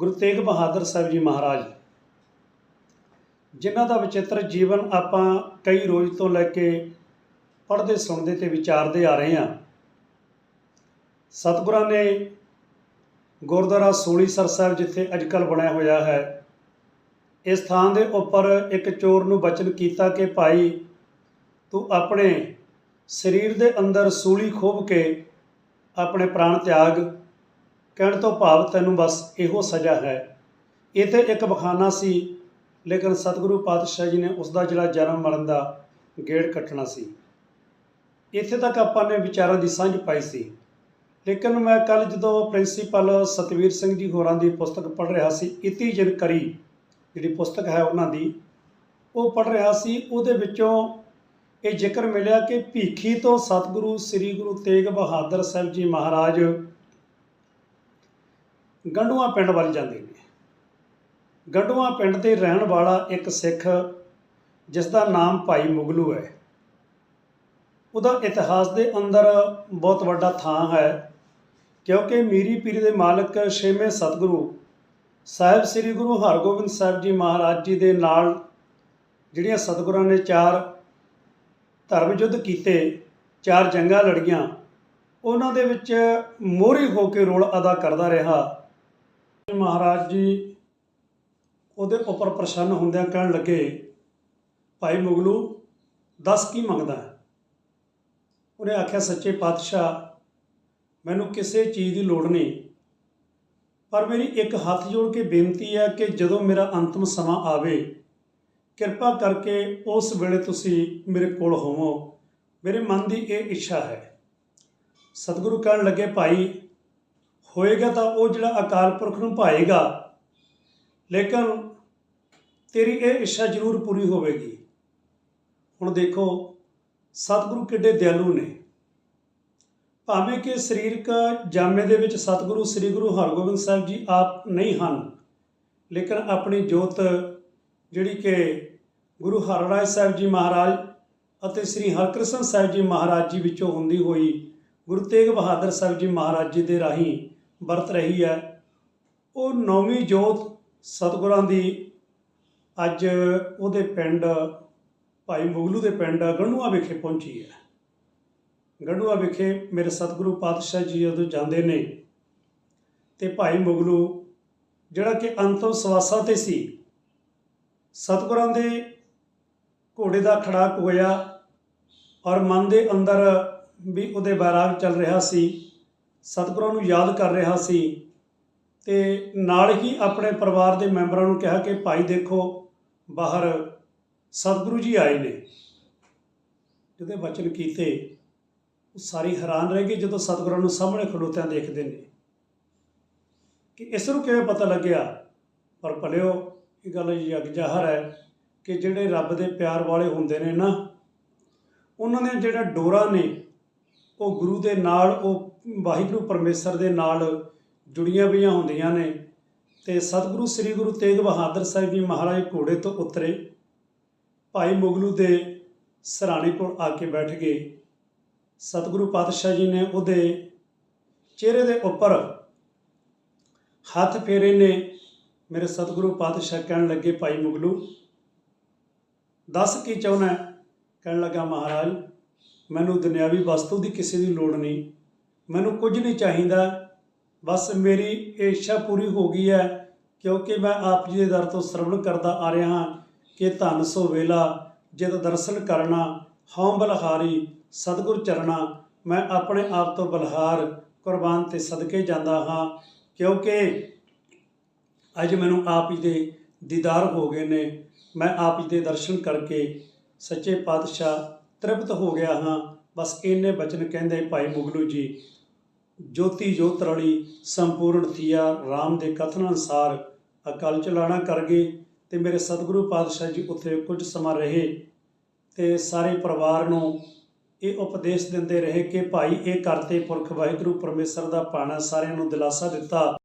ਗੁਰੂ ਤੇਗ ਬਹਾਦਰ ਸਾਹਿਬ ਜੀ ਮਹਾਰਾਜ, ਜਿਨ੍ਹਾਂ ਦਾ ਵਿਚਿੱਤਰ ਜੀਵਨ ਆਪਾਂ ਕਈ ਰੋਜ਼ ਤੋਂ ਲੈ ਕੇ ਪੜ੍ਹਦੇ, ਸੁਣਦੇ ਤੇ ਵਿਚਾਰਦੇ ਆ ਰਹੇ ਹਾਂ। ਸਤਿਗੁਰਾਂ ਨੇ ਗੁਰਦੁਆਰਾ ਸੋਲੀਸਰ ਸਾਹਿਬ ਜਿੱਥੇ ਅੱਜਕੱਲ ਬਣਿਆ ਹੋਇਆ ਹੈ, ਇਸ ਥਾਂ ਦੇ ਉੱਪਰ ਇੱਕ ਚੋਰ ਨੂੰ ਬਚਨ ਕੀਤਾ ਕਿ, ਭਾਈ, ਤੂੰ ਆਪਣੇ ਸਰੀਰ ਦੇ ਅੰਦਰ ਸੂਲੀ ਖੋਭ ਕੇ ਆਪਣੇ ਪ੍ਰਾਣ ਤਿਆਗ ਕਹਿਣ ਤੋਂ ਭਾਵ ਤੈਨੂੰ ਬਸ ਇਹੋ ਸਜ਼ਾ ਹੈ। ਇਹ ਤੇ ਇੱਕ ਬਖਾਨਾ ਸੀ, ਲੇਕਿਨ ਸਤਿਗੁਰੂ ਪਾਤਸ਼ਾਹ ਜੀ ਨੇ ਉਸ ਦਾ ਜਿਹੜਾ ਜਨਮ ਮਰਨ ਦਾ ਗੇੜ ਕੱਟਣਾ ਸੀ। ਇੱਥੇ ਤੱਕ ਆਪਾਂ ਨੇ ਵਿਚਾਰਾਂ ਦੀ ਸਾਂਝ ਪਾਈ ਸੀ। ਲੇਕਿਨ ਮੈਂ ਕੱਲ ਜਦੋਂ ਪ੍ਰਿੰਸੀਪਲ ਸਤਵੀਰ ਸਿੰਘ ਜੀ ਹੋਰਾਂ ਦੀ ਪੁਸਤਕ ਪੜ੍ਹ ਰਿਹਾ ਸੀ, ਇਤੀ ਜਨਕਰੀ ਜਿਹੜੀ ਪੁਸਤਕ ਹੈ ਉਹਨਾਂ ਦੀ, ਉਹ ਪੜ੍ਹ ਰਿਹਾ ਸੀ, ਉਹਦੇ ਵਿੱਚੋਂ ਇਹ ਜ਼ਿਕਰ ਮਿਲਿਆ ਕਿ ਭੀਖੀ ਤੋਂ ਸਤਿਗੁਰੂ ਸ੍ਰੀ ਗੁਰੂ ਤੇਗ ਬਹਾਦਰ ਸਾਹਿਬ ਜੀ ਮਹਾਰਾਜ ਗੰਡੂਆ ਪਿੰਡ ਵੱਲ ਜਾਂਦੇ ਨੇ ਗੰਡੂਆ ਪਿੰਡ ਤੇ ਰਹਿਣ ਵਾਲਾ ਇੱਕ ਸਿੱਖ ਜਿਸ ਦਾ ਨਾਮ ਭਾਈ ਮੁਗਲੂ ਹੈ। ਉਹਦਾ ਇਤਿਹਾਸ ਦੇ ਅੰਦਰ ਬਹੁਤ ਵੱਡਾ ਥਾਂ ਹੈ, ਕਿਉਂਕਿ ਮੀਰੀ ਪੀਰੀ ਦੇ ਮਾਲਕ ਛੇਵੇਂ ਸਤਿਗੁਰੂ ਸਾਹਿਬ ਸ੍ਰੀ ਗੁਰੂ ਹਰਗੋਬਿੰਦ ਸਾਹਿਬ ਜੀ ਮਹਾਰਾਜ ਜੀ ਦੇ ਨਾਲ ਜਿਹੜੀਆਂ ਸਤਿਗੁਰਾਂ ਨੇ ਚਾਰ ਧਰਮ ਯੁੱਧ ਕੀਤੇ, ਚਾਰ ਜੰਗਾਂ ਲੜੀਆਂ, ਉਹਨਾਂ ਦੇ ਵਿੱਚ ਮੋਹਰੀ ਹੋ ਕੇ ਰੋਲ ਅਦਾ ਕਰਦਾ ਰਿਹਾ। ਮਹਾਰਾਜ ਜੀ, ਉਹਦੇ ਉੱਪਰ ਪ੍ਰਸੰਨ ਹੁੰਦਿਆਂ ਕਹਿਣ ਲੱਗੇ, ਭਾਈ ਮੁਗਲੂ, ਦੱਸ ਕੀ ਮੰਗਦਾ ਹੈ? ਉਹਨੇ ਆਖਿਆ, ਸੱਚੇ ਪਾਤਸ਼ਾਹ, ਮੈਨੂੰ ਕਿਸੇ ਚੀਜ਼ ਦੀ ਲੋੜ ਨਹੀਂ। ਪਰ ਮੇਰੀ ਇੱਕ ਹੱਥ ਜੋੜ ਕੇ ਬੇਨਤੀ ਹੈ ਕਿ ਜਦੋਂ ਮੇਰਾ ਅੰਤਮ ਸਮਾਂ ਆਵੇ, ਕਿਰਪਾ ਕਰਕੇ ਉਸ ਵੇਲੇ ਤੁਸੀਂ ਮੇਰੇ ਕੋਲ ਹੋਵੋ। ਮੇਰੇ ਮਨ ਦੀ ਇਹ ਇੱਛਾ ਹੈ। ਸਤਿਗੁਰੂ ਕਹਿਣ ਲੱਗੇ, ਭਾਈ ਹੋਏਗਾ ਤਾਂ ਉਹ ਜਿਹੜਾ ਅਕਾਲ ਪੁਰਖ ਨੂੰ ਭਾਏਗਾ। ਲੇਕਿਨ ਤੇਰੀ ਇਹ ਇੱਛਾ ਜ਼ਰੂਰ ਪੂਰੀ ਹੋਵੇਗੀ। ਹੁਣ ਦੇਖੋ, ਸਤਿਗੁਰੂ ਕਿੱਡੇ ਦਿਆਲੂ ਨੇ। ਭਾਵੇਂ ਕਿ ਸਰੀਰਕ ਜਾਮੇ ਦੇ ਵਿੱਚ ਸਤਿਗੁਰੂ ਸ੍ਰੀ ਗੁਰੂ ਹਰਗੋਬਿੰਦ ਸਾਹਿਬ ਜੀ ਆਪ ਨਹੀਂ ਹਨ, ਲੇਕਿਨ ਆਪਣੀ ਜੋਤ ਜਿਹੜੀ ਕਿ ਗੁਰੂ ਹਰਰਾਏ ਸਾਹਿਬ ਜੀ ਮਹਾਰਾਜ ਅਤੇ ਸ੍ਰੀ ਹਰਕ੍ਰਿਸ਼ਨ ਸਾਹਿਬ ਜੀ ਮਹਾਰਾਜ ਜੀ ਵਿੱਚੋਂ ਹੁੰਦੀ ਹੋਈ ਗੁਰੂ ਤੇਗ ਬਹਾਦਰ ਸਾਹਿਬ ਜੀ ਮਹਾਰਾਜ ਜੀ ਦੇ ਰਾਹੀਂ ਵਰਤ ਰਹੀ ਹੈ। ਉਹ ਨੌਵੀਂ ਜੋਤ ਸਤਿਗੁਰਾਂ ਦੀ ਅੱਜ ਉਹਦੇ ਪਿੰਡ, ਭਾਈ ਮੁਗਲੂ ਦੇ ਪਿੰਡ ਗੰਡੂਆ ਵਿਖੇ ਪਹੁੰਚੀ ਹੈ। ਗੰਡੂਆ ਵਿਖੇ ਮੇਰੇ ਸਤਿਗੁਰੂ ਪਾਤਸ਼ਾਹ ਜੀ ਜਦੋਂ ਜਾਂਦੇ ਨੇ ਤੇ ਭਾਈ ਮੁਗਲੂ ਜਿਹੜਾ ਕਿ ਅੰਤਮ ਸਵਾਸਾਂ ਤੇ ਸੀ, ਸਤਿਗੁਰਾਂ ਦੇ ਘੋੜੇ ਦਾ ਖੜਾਕ ਹੋਇਆ ਔਰ ਮਨ ਦੇ ਅੰਦਰ ਵੀ ਉਹਦੇ ਬੈਰਾਗ ਚੱਲ ਰਿਹਾ ਸੀ। ਸਤਿਗੁਰਾਂ ਨੂੰ ਯਾਦ ਕਰ ਰਿਹਾ ਸੀ ਤੇ ਨਾਲ ਹੀ ਆਪਣੇ ਪਰਿਵਾਰ ਦੇ ਮੈਂਬਰਾਂ ਨੂੰ ਕਿਹਾ ਕਿ ਭਾਈ ਦੇਖੋ, ਬਾਹਰ ਸਤਿਗੁਰੂ ਜੀ ਆਏ ਨੇ। ਜਿਹਦੇ ਵਚਨ ਕੀਤੇ, ਉਹ ਸਾਰੀ ਹੈਰਾਨ ਰਹਿ ਗਈ ਜਦੋਂ ਸਤਿਗੁਰਾਂ ਨੂੰ ਸਾਹਮਣੇ ਖਲੋਤਿਆਂ ਦੇਖਦੇ ਨੇ। ਕਿ ਇਸ ਨੂੰ ਕਿਵੇਂ ਪਤਾ ਲੱਗਿਆ? ਪਰ ਭਲਿਓ, ਇਹ ਗੱਲ ਜਗ ਜ਼ਾਹਰ ਹੈ ਕਿ ਜਿਹੜੇ ਰੱਬ ਦੇ ਪਿਆਰ ਵਾਲੇ ਹੁੰਦੇ ਨੇ ਨਾ, ਉਹਨਾਂ ਦੇ ਜਿਹੜਾ ਡੋਰਾ ਨੇ ਉਹ ਗੁਰੂ ਦੇ ਨਾਲ, ਉਹ ਵਾਹਿਗੁਰੂ ਪਰਮੇਸ਼ਰ ਦੇ ਨਾਲ ਜੁੜੀਆਂ ਪਈਆਂ ਹੁੰਦੀਆਂ ਨੇ। ਤੇ ਸਤਿਗੁਰੂ ਸ੍ਰੀ ਗੁਰੂ ਤੇਗ ਬਹਾਦਰ ਸਾਹਿਬ ਜੀ ਮਹਾਰਾਜ ਘੋੜੇ ਤੋਂ ਉਤਰੇ। ਭਾਈ ਮੁਗਲੂ ਦੇ ਸਰਾਣੇ ਕੋਲ ਆ ਕੇ ਬੈਠ ਗਏ। ਸਤਿਗੁਰੂ ਪਾਤਸ਼ਾਹ ਜੀ ਨੇ ਉਹਦੇ ਚਿਹਰੇ ਦੇ ਉੱਪਰ ਹੱਥ ਫੇਰੇ ਨੇ। ਮੇਰੇ ਸਤਿਗੁਰੂ ਪਾਤਸ਼ਾਹ ਕਹਿਣ ਲੱਗੇ, ਭਾਈ ਮੁਗਲੂ, ਦੱਸ ਕੀ ਚਾਹੁੰਦਾ ਕਹਿਣ ਲੱਗਾ, ਮਹਾਰਾਜ ਮੈਨੂੰ ਦੁਨਿਆਵੀ ਵਸਤੂ ਦੀ ਕਿਸੇ ਦੀ ਲੋੜ ਨਹੀਂ। ਮੈਨੂੰ ਕੁਝ ਨਹੀਂ ਚਾਹੀਦਾ। ਬਸ ਮੇਰੀ ਇਹ ਇੱਛਾ ਪੂਰੀ ਹੋ ਗਈ ਹੈ, ਕਿਉਂਕਿ ਮੈਂ ਆਪ ਜੀ ਦੇ ਦਰ ਤੋਂ ਸਰਵਣ ਕਰਦਾ ਆ ਰਿਹਾ ਹਾਂ ਕਿ ਧੰਨ ਸੋ ਵੇਲਾ ਜਦ ਦਰਸ਼ਨ ਕਰਨਾ, ਹਉ ਬਲਹਾਰੀ, ਸਤਿਗੁਰ ਚਰਣਾ, ਮੈਂ ਆਪਣੇ ਆਪ ਤੋਂ ਬਲਹਾਰ, ਕੁਰਬਾਨ ਤੇ ਸਦਕੇ ਜਾਂਦਾ ਹਾਂ, ਕਿਉਂਕਿ ਅੱਜ ਮੈਨੂੰ ਆਪ ਜੀ ਦੇ ਦੀਦਾਰ ਹੋ ਗਏ ਨੇ। ਮੈਂ ਆਪ ਜੀ ਦੇ ਦਰਸ਼ਨ ਕਰਕੇ ਸੱਚੇ ਪਾਤਸ਼ਾਹ ਤ੍ਰਿਪਤ ਹੋ ਗਿਆ ਹਾਂ। ਬਸ ਇੰਨੇ ਬਚਨ ਕਹਿੰਦੇ ਭਾਈ ਮੁਗਲੂ ਜੀ। ਜੋਤੀ ਜੋਤ ਰਲੀ ਸੰਪੂਰਨ ਥੀਆ RAM ਦੇ ਕਥਨ ਅਨੁਸਾਰ ਅਕਾਲ ਚਲਾਣਾ ਕਰ ਗਏ ਤੇ ਮੇਰੇ ਸਤਿਗੁਰੂ ਪਾਤਸ਼ਾਹ ਜੀ ਉੱਥੇ ਕੁਝ ਸਮਾਂ ਰਹੇ ਤੇ ਸਾਰੇ ਪਰਿਵਾਰ ਨੂੰ ਇਹ ਉਪਦੇਸ਼ ਦਿੰਦੇ ਰਹੇ ਕਿ ਭਾਈ ਇਹ ਕਰਤੇ ਪੁਰਖ ਵਾਹਿਗੁਰੂ ਪਰਮੇਸ਼ਰ ਦਾ ਪਾਣਾ ਸਾਰਿਆਂ ਨੂੰ ਦਿਲਾਸਾ ਦਿੱਤਾ।